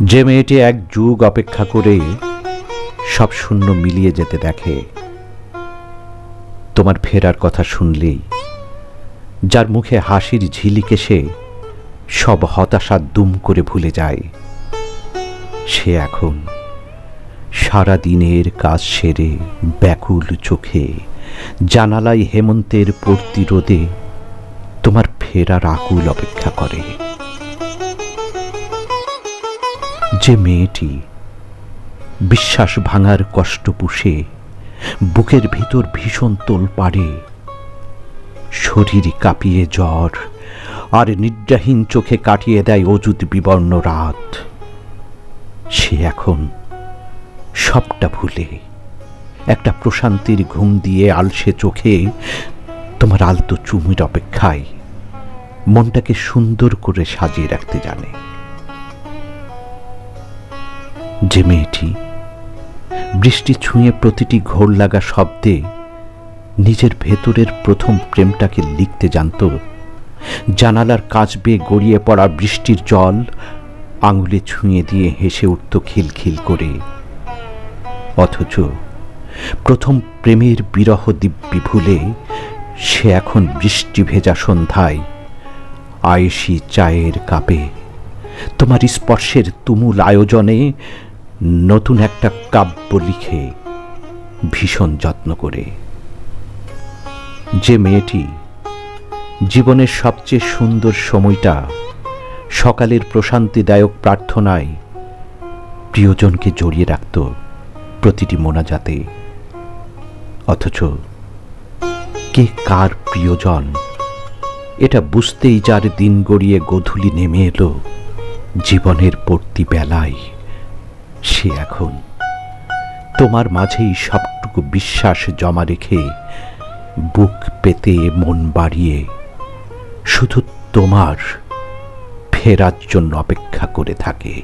যে মেয়েটি এক যুগ অপেক্ষা করে সব শূন্য মিলিয়ে যেতে দেখে, তোমার ফেরার কথা শুনলেই যার মুখে হাসির ঝিলিক এসে সব হতাশা দুম করে ভুলে যায়। সে এখন সারা দিনের কাজ সেরে ব্যাকুল চোখে, জানালায় হেমন্তের প্রতিরোধে তোমার ফেরার আকুল অপেক্ষা করে। যে মেয়েটি বিশ্বাস ভাঙার কষ্ট পুষে, বুকের ভিতর ভীষণ তোল পাড়ে, শরীর কাঁপিয়ে জ্বর, আর নিদ্রাহীন চোখে কাটিয়ে দেয় অযুত বিবর্ণ রাত। সে এখন সবটা ভুলে, একটা প্রশান্তির ঘুম দিয়ে আলসে চোখে তোমার আলতো চুমির অপেক্ষায় মনটাকে সুন্দর করে সাজিয়ে রাখতে জানে। যে মেয়েটি বৃষ্টি ছুঁয়ে প্রতিটি ঘোর লাগা শব্দে নিজের ভেতরের প্রথম প্রেমটাকে লিখতে জানত, জানালার কাজ বেয়ে গড়িয়ে পড়া বৃষ্টির জল আঙুলে ছুঁয়ে দিয়ে হেসে উঠত খিলখিল করে। অথচ প্রথম প্রেমের বিরহ দিব্যি ভুলে সে এখন বৃষ্টি ভেজা সন্ধ্যায় আয়েসি চায়ের কাপে। তোমার স্পর্শের তুমুল আয়োজনে নতুন একটা কাব্য লিখে ভীষণ যত্ন করে। যে মেয়েটি জীবনের সবচেয়ে সুন্দর সময়টা সকালের প্রশান্তিদায়ক প্রার্থনায় প্রিয়জনকে জড়িয়ে রাখত প্রতিটি মোনাজাতে। অথচ কে কার প্রিয়জন, এটা বুঝতেই যার দিন গড়িয়ে গধূলি নেমে এলো জীবনের পড়তি বেলায়। সে এখন। তোমার মাঝেই সবটুকু বিশ্বাস জমা রেখে বুক পেতে মন বাড়িয়ে শুধু তোমার ফেরার জন্য অপেক্ষা করে থাকে।